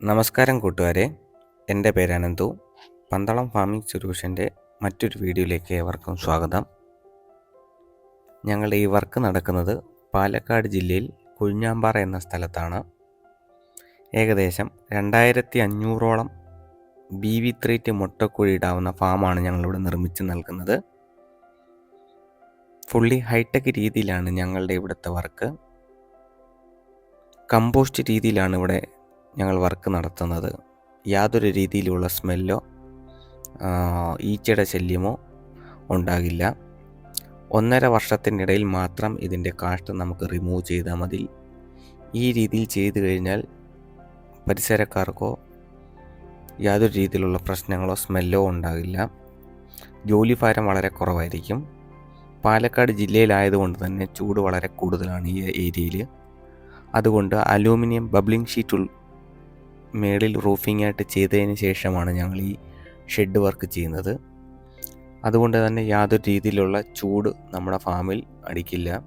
നമസ്കാരം കൂട്ടുകാരെ. എന്റെ പേര് അനന്തു. പന്തളം ഫാമിംഗ് സൊല്യൂഷന്റെ മറ്റൊരു വീഡിയോയിലേക്ക് ഏവർക്കും സ്വാഗതം. ഞങ്ങളുടെ ഈ വർക്ക് നടക്കുന്നത് പാലക്കാട് ജില്ലയിൽ കുഴിഞ്ഞാമ്പാറ എന്ന സ്ഥലത്താണ്. ഏകദേശം രണ്ടായിരത്തി അഞ്ഞൂറോളം ബി വി ത്രീറ്റ് മുട്ടക്കുഴി ഇടാവുന്ന ഫാമാണ് ഞങ്ങളിവിടെ നിർമ്മിച്ച് നൽകുന്നത്. ഫുള്ളി ഹൈടെക് രീതിയിലാണ് ഞങ്ങളുടെ ഇവിടുത്തെ വർക്ക്. കമ്പോസ്റ്റ് രീതിയിലാണ് ഇവിടെ ഞങ്ങൾ വർക്ക് നടത്തുന്നത്. യാതൊരു രീതിയിലുള്ള സ്മെല്ലോ ഈച്ചയുടെ ശല്യമോ ഉണ്ടാകില്ല. ഒന്നര വർഷത്തിനിടയിൽ മാത്രം ഇതിന്റെ കാഷ്ടം നമുക്ക് റിമൂവ് ചെയ്താൽ മതി. ഈ രീതിയിൽ ചെയ്തു കഴിഞ്ഞാൽ പരിസരക്കാർക്കോ യാതൊരു രീതിയിലുള്ള പ്രശ്നങ്ങളോ സ്മെല്ലോ ഉണ്ടാകില്ല. ജോലി ഭാരം വളരെ കുറവായിരിക്കും. പാലക്കാട് ജില്ലയിലായതുകൊണ്ട് തന്നെ ചൂട് വളരെ കൂടുതലാണ് ഈ ഏരിയയിൽ. അതുകൊണ്ട് അലൂമിനിയം ബബ്ലിംഗ് ഷീറ്റ് മേളിൽ റൂഫിംഗ് ആയിട്ട് ചെയ്തതിന് ശേഷമാണ് ഞങ്ങൾ ഈ ഷെഡ് വർക്ക് ചെയ്യുന്നത്. അതുകൊണ്ട് തന്നെ യാതൊരു രീതിയിലുള്ള ചൂട് നമ്മുടെ ഫാമിൽ അടിക്കില്ല.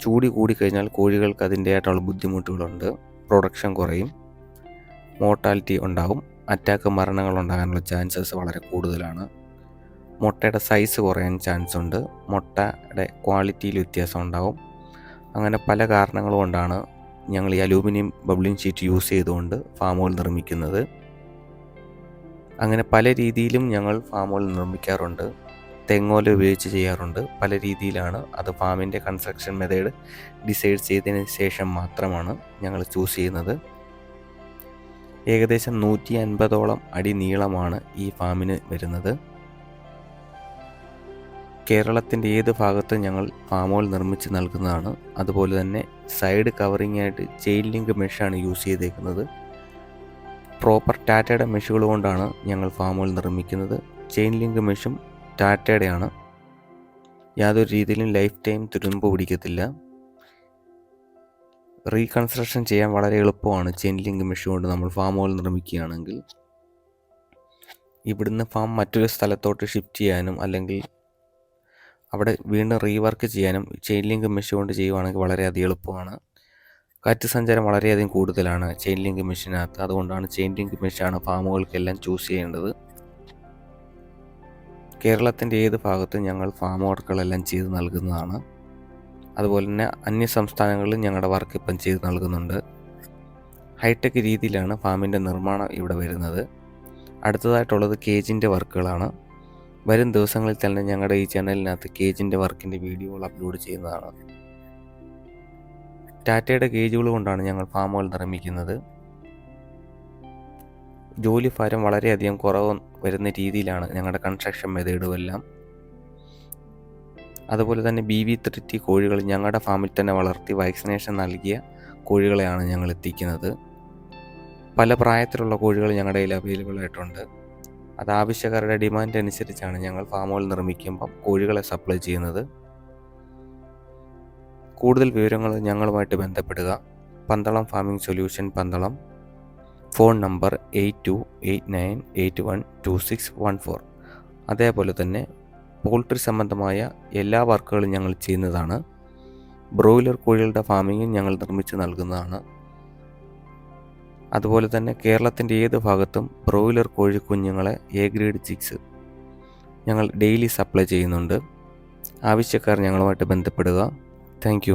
ചൂട് കൂടിക്കഴിഞ്ഞാൽ കോഴികൾക്ക് അതിന്റെതായിട്ടുള്ള ബുദ്ധിമുട്ടുകളുണ്ട്. പ്രൊഡക്ഷൻ കുറയും. മോർട്ടാലിറ്റി ഉണ്ടാകും അറ്റാക്ക് മരണങ്ങൾ ഉണ്ടാകാനുള്ള ചാൻസസ് വളരെ കൂടുതലാണ്. മുട്ടയുടെ സൈസ് കുറയാൻ ചാൻസ് ഉണ്ട്. മുട്ടയുടെ ക്വാളിറ്റിയിൽ വ്യത്യാസം ഉണ്ടാകും അങ്ങനെ പല കാരണങ്ങൾ കൊണ്ടാണ് ഞങ്ങൾ ഈ അലൂമിനിയം ബബ്ലിംഗ് ഷീറ്റ് യൂസ് ചെയ്തുകൊണ്ട് ഫാമുകൾ നിർമ്മിക്കുന്നത്. അങ്ങനെ പല രീതിയിലും ഞങ്ങൾ ഫാമുകൾ നിർമ്മിക്കാറുണ്ട്. തെങ്ങോല ഉപയോഗിച്ച് ചെയ്യാറുണ്ട്. പല രീതിയിലാണ് അത് ഫാമിന്റെ കൺസ്ട്രക്ഷൻ മെത്തേഡ് ഡിസൈഡ് ചെയ്തതിന് ശേഷം മാത്രമാണ് ഞങ്ങൾ ചൂസ് ചെയ്യുന്നത്. ഏകദേശം നൂറ്റി അൻപതോളം അടി നീളമാണ് ഈ ഫാമിന് വരുന്നത്. കേരളത്തിന്റെ ഏത് ഭാഗത്തും ഞങ്ങൾ ഫാമുകൾ നിർമ്മിച്ച് നൽകുന്നതാണ്. അതുപോലെ തന്നെ സൈഡ് കവറിംഗ് ആയിട്ട് ചെയിൻ ലിങ്ക് മെഷാണ് യൂസ് ചെയ്തേക്കുന്നത്. പ്രോപ്പർ ടാറ്റയുടെ മെഷുകൾ കൊണ്ടാണ് ഞങ്ങൾ ഫാമുകൾ നിർമ്മിക്കുന്നത്. ചെയിൻ ലിങ്ക് മെഷും ടാറ്റയുടെയാണ്. യാതൊരു രീതിയിലും ലൈഫ് ടൈം തുരുമ്പ് പിടിക്കത്തില്ല. റീകൺസ്ട്രക്ഷൻ ചെയ്യാൻ വളരെ എളുപ്പമാണ് ചെയിൻ ലിങ്ക് മെഷ് കൊണ്ട് നമ്മൾ ഫാം ഫാമുകൾ നിർമ്മിക്കുകയാണെങ്കിൽ. ഇവിടുന്ന് ഫാം മറ്റൊരു സ്ഥലത്തോട്ട് ഷിഫ്റ്റ് ചെയ്യാനും അല്ലെങ്കിൽ അവിടെ വീണ്ടും റീവർക്ക് ചെയ്യാനും ചെയിൻ ലിങ്ക് മെഷീൻ കൊണ്ട് ചെയ്യുവാണെങ്കിൽ വളരെയധികം എളുപ്പമാണ്. കാറ്റ് സഞ്ചാരം വളരെയധികം കൂടുതലാണ് ചെയിൻ ലിങ്ക് മെഷീനകത്ത് അതുകൊണ്ടാണ് ചെയിൻ ലിങ്ക് മെഷീനാണ് ഫാമുകൾക്കെല്ലാം ചൂസ് ചെയ്യേണ്ടത്. കേരളത്തിന്റെ ഏത് ഭാഗത്തും ഞങ്ങൾ ഫാം വർക്കുകളെല്ലാം ചെയ്ത് നൽകുന്നതാണ്. അതുപോലെ തന്നെ അന്യ സംസ്ഥാനങ്ങളിലും ഞങ്ങളുടെ വർക്ക് ഇപ്പം ചെയ്ത് നൽകുന്നുണ്ട്. ഹൈടെക് രീതിയിലാണ് ഫാമിന്റെ നിർമ്മാണം ഇവിടെ വരുന്നത്. അടുത്തതായിട്ടുള്ളത് കേജിന്റെ വർക്കുകളാണ് വരും ദിവസങ്ങളിൽ തന്നെ ഞങ്ങളുടെ ഈ ചാനലിനകത്ത് കേജിന്റെ വർക്കിന്റെ വീഡിയോകൾ അപ്ലോഡ് ചെയ്യുന്നതാണ്. ടാറ്റയുടെ കേജുകൾ കൊണ്ടാണ് ഞങ്ങൾ ഫാമുകൾ നിർമ്മിക്കുന്നത്. ജോലി ഭാരം വളരെയധികം കുറവ് വരുന്ന രീതിയിലാണ് ഞങ്ങളുടെ കൺസ്ട്രക്ഷൻ മെതേഡുമെല്ലാം അതുപോലെ തന്നെ ബി വി ത്രിറ്റി കോഴികൾ ഞങ്ങളുടെ ഫാമിൽ തന്നെ വളർത്തി വാക്സിനേഷൻ നൽകിയ കോഴികളെയാണ് ഞങ്ങൾ എത്തിക്കുന്നത്. പല പ്രായത്തിലുള്ള കോഴികൾ ഞങ്ങളുടെ കയ്യിൽ അവൈലബിൾ ആയിട്ടുണ്ട്. അത് ആവശ്യക്കാരുടെ ഡിമാൻഡ് അനുസരിച്ചാണ് ഞങ്ങൾ ഫാമുകൾ നിർമ്മിക്കുമ്പം കോഴികളെ സപ്ലൈ ചെയ്യുന്നത്. കൂടുതൽ വിവരങ്ങൾ ഞങ്ങളുമായിട്ട് ബന്ധപ്പെടുക. Pandalam farming solution Pandalam. Phone number eight two eight nine eight one two six one four അതേപോലെ തന്നെ പോൾട്രി സംബന്ധമായ എല്ലാ വർക്കുകളും ഞങ്ങൾ ചെയ്യുന്നതാണ്. ബ്രോയിലർ കോഴികളുടെ ഫാമിങ്ങും ഞങ്ങൾ നിർമ്മിച്ച് നൽകുന്നതാണ്. അതുപോലെ തന്നെ കേരളത്തിന്റെ ഏത് ഭാഗത്തും ബ്രോയിലർ കോഴിക്കുഞ്ഞുങ്ങളെ എ ഗ്രേഡ് ചിക്സ് ഞങ്ങൾ ഡെയിലി സപ്ലൈ ചെയ്യുന്നുണ്ട്. ആവശ്യക്കാർ ഞങ്ങളുമായിട്ട് ബന്ധപ്പെടുക. താങ്ക്